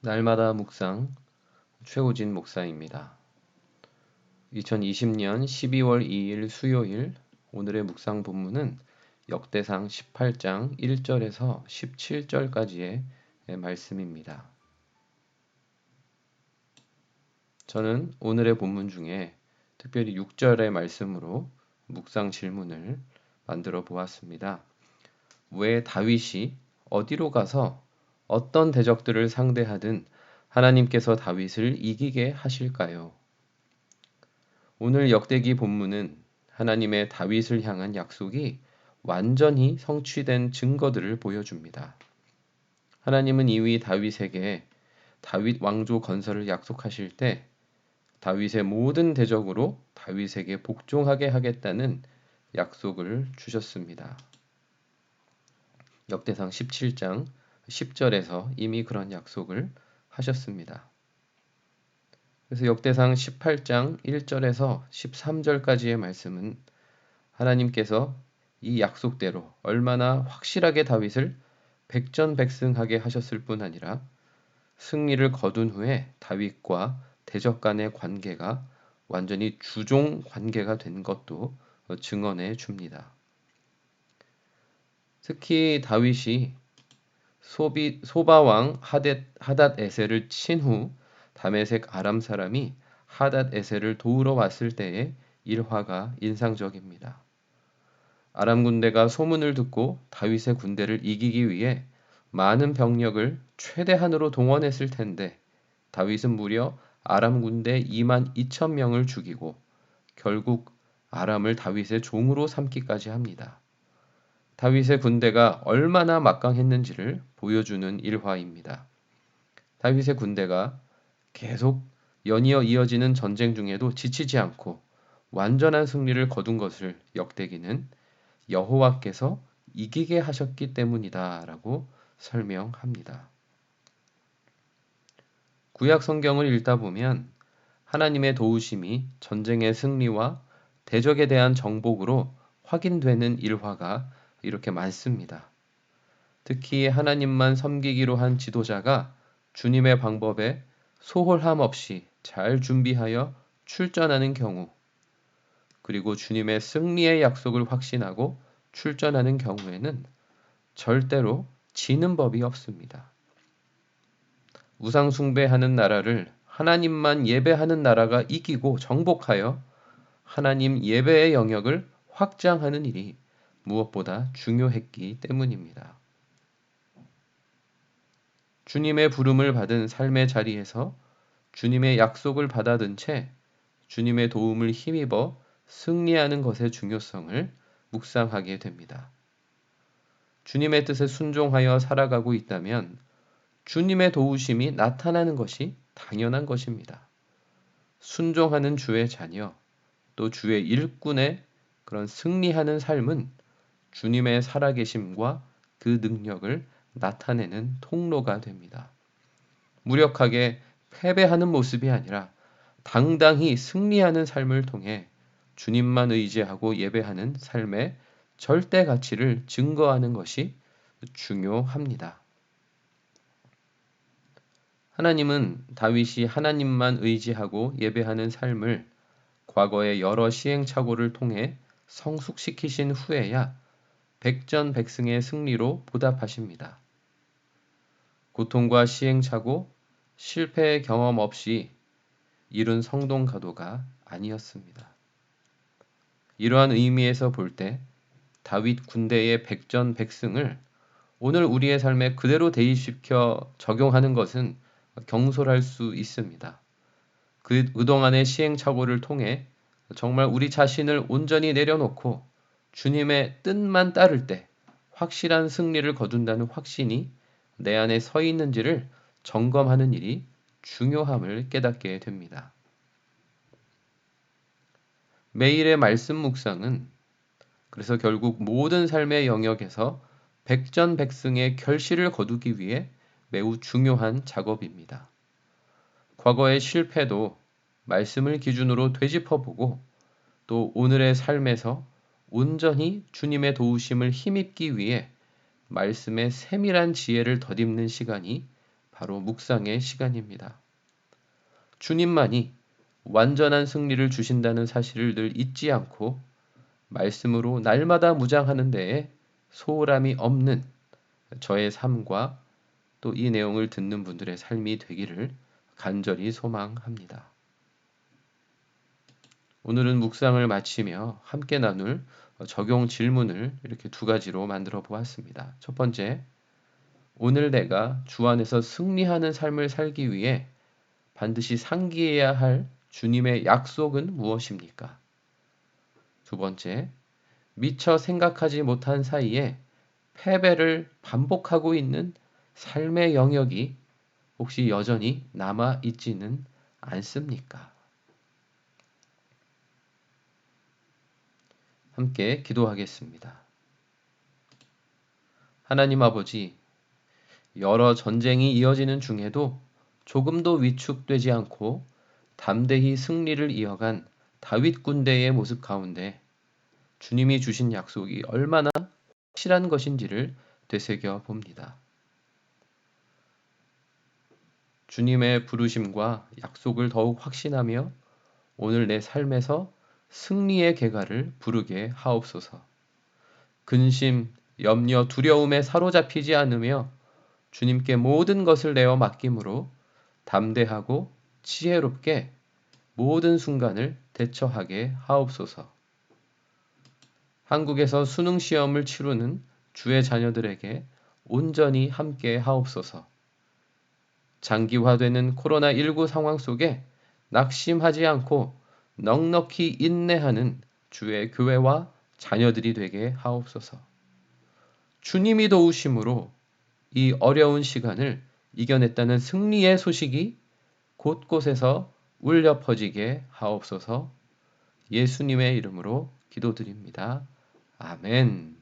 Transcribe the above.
날마다 묵상 최호진 목사입니다. 2020년 12월 2일 수요일 오늘의 묵상 본문은 역대상 18장 1절에서 17절까지의 말씀입니다. 저는 오늘의 본문 중에 특별히 6절의 말씀으로 묵상 질문을 만들어 보았습니다. 왜 다윗이 어디로 가서 어떤 대적들을 상대하든 하나님께서 다윗을 이기게 하실까요? 오늘 역대기 본문은 하나님의 다윗을 향한 약속이 완전히 성취된 증거들을 보여줍니다. 하나님은 이위 다윗에게 다윗 왕조 건설을 약속하실 때 다윗의 모든 대적으로 다윗에게 복종하게 하겠다는 약속을 주셨습니다. 역대상 17장 10절에서 이미 그런 약속을 하셨습니다. 그래서 역대상 18장 1절에서 13절까지의 말씀은 하나님께서 이 약속대로 얼마나 확실하게 다윗을 백전백승하게 하셨을 뿐 아니라 승리를 거둔 후에 다윗과 대적 간의 관계가 완전히 주종 관계가 된 것도 증언해 줍니다. 특히 다윗이 소비, 소바왕 하댓, 하닷 에셀을 친후 다메색 아람 사람이 하닷 에셀을 도우러 왔을 때의 일화가 인상적입니다. 아람 군대가 소문을 듣고 다윗의 군대를 이기기 위해 많은 병력을 최대한으로 동원했을 텐데 다윗은 무려 아람 군대 2만 2천 명을 죽이고 결국 아람을 다윗의 종으로 삼기까지 합니다. 다윗의 군대가 얼마나 막강했는지를 보여주는 일화입니다. 다윗의 군대가 계속 연이어 이어지는 전쟁 중에도 지치지 않고 완전한 승리를 거둔 것을 역대기는 여호와께서 이기게 하셨기 때문이다라고 설명합니다. 구약 성경을 읽다 보면 하나님의 도우심이 전쟁의 승리와 대적에 대한 정복으로 확인되는 일화가 이렇게 많습니다. 특히 하나님만 섬기기로 한 지도자가 주님의 방법에 소홀함 없이 잘 준비하여 출전하는 경우, 그리고 주님의 승리의 약속을 확신하고 출전하는 경우에는 절대로 지는 법이 없습니다. 우상숭배하는 나라를 하나님만 예배하는 나라가 이기고 정복하여 하나님 예배의 영역을 확장하는 일이 무엇보다 중요했기 때문입니다. 주님의 부름을 받은 삶의 자리에서 주님의 약속을 받아든 채 주님의 도움을 힘입어 승리하는 것의 중요성을 묵상하게 됩니다. 주님의 뜻에 순종하여 살아가고 있다면 주님의 도우심이 나타나는 것이 당연한 것입니다. 순종하는 주의 자녀, 또 주의 일꾼의 그런 승리하는 삶은 주님의 살아계심과 그 능력을 나타내는 통로가 됩니다. 무력하게 패배하는 모습이 아니라 당당히 승리하는 삶을 통해 주님만 의지하고 예배하는 삶의 절대 가치를 증거하는 것이 중요합니다. 하나님은 다윗이 하나님만 의지하고 예배하는 삶을 과거의 여러 시행착오를 통해 성숙시키신 후에야 백전백승의 승리로 보답하십니다. 고통과 시행착오, 실패의 경험 없이 이룬 성동가도가 아니었습니다. 이러한 의미에서 볼 때 다윗 군대의 백전백승을 오늘 우리의 삶에 그대로 대입시켜 적용하는 것은 경솔할 수 있습니다. 그 그동안의 시행착오를 통해 정말 우리 자신을 온전히 내려놓고 주님의 뜻만 따를 때 확실한 승리를 거둔다는 확신이 내 안에 서 있는지를 점검하는 일이 중요함을 깨닫게 됩니다. 매일의 말씀 묵상은 그래서 결국 모든 삶의 영역에서 백전백승의 결실을 거두기 위해 매우 중요한 작업입니다. 과거의 실패도 말씀을 기준으로 되짚어보고 또 오늘의 삶에서 온전히 주님의 도우심을 힘입기 위해 말씀의 세밀한 지혜를 덧입는 시간이 바로 묵상의 시간입니다. 주님만이 완전한 승리를 주신다는 사실을 늘 잊지 않고 말씀으로 날마다 무장하는 데에 소홀함이 없는 저의 삶과 또 이 내용을 듣는 분들의 삶이 되기를 간절히 소망합니다. 오늘은 묵상을 마치며 함께 나눌 적용 질문을 이렇게 두 가지로 만들어 보았습니다. 첫 번째, 오늘 내가 주 안에서 승리하는 삶을 살기 위해 반드시 상기해야 할 주님의 약속은 무엇입니까? 두 번째, 미처 생각하지 못한 사이에 패배를 반복하고 있는 삶의 영역이 혹시 여전히 남아 있지는 않습니까? 함께 기도하겠습니다. 하나님 아버지, 여러 전쟁이 이어지는 중에도 조금도 위축되지 않고 담대히 승리를 이어간 다윗 군대의 모습 가운데 주님이 주신 약속이 얼마나 확실한 것인지를 되새겨 봅니다. 주님의 부르심과 약속을 더욱 확신하며 오늘 내 삶에서 승리의 계가를 부르게 하옵소서. 근심, 염려, 두려움에 사로잡히지 않으며 주님께 모든 것을 내어 맡김으로 담대하고 지혜롭게 모든 순간을 대처하게 하옵소서. 한국에서 수능 시험을 치르는 주의 자녀들에게 온전히 함께 하옵소서. 장기화되는 코로나19 상황 속에 낙심하지 않고 넉넉히 인내하는 주의 교회와 자녀들이 되게 하옵소서. 주님이 도우심으로 이 어려운 시간을 이겨냈다는 승리의 소식이 곳곳에서 울려 퍼지게 하옵소서 예수님의 이름으로 기도드립니다. 아멘.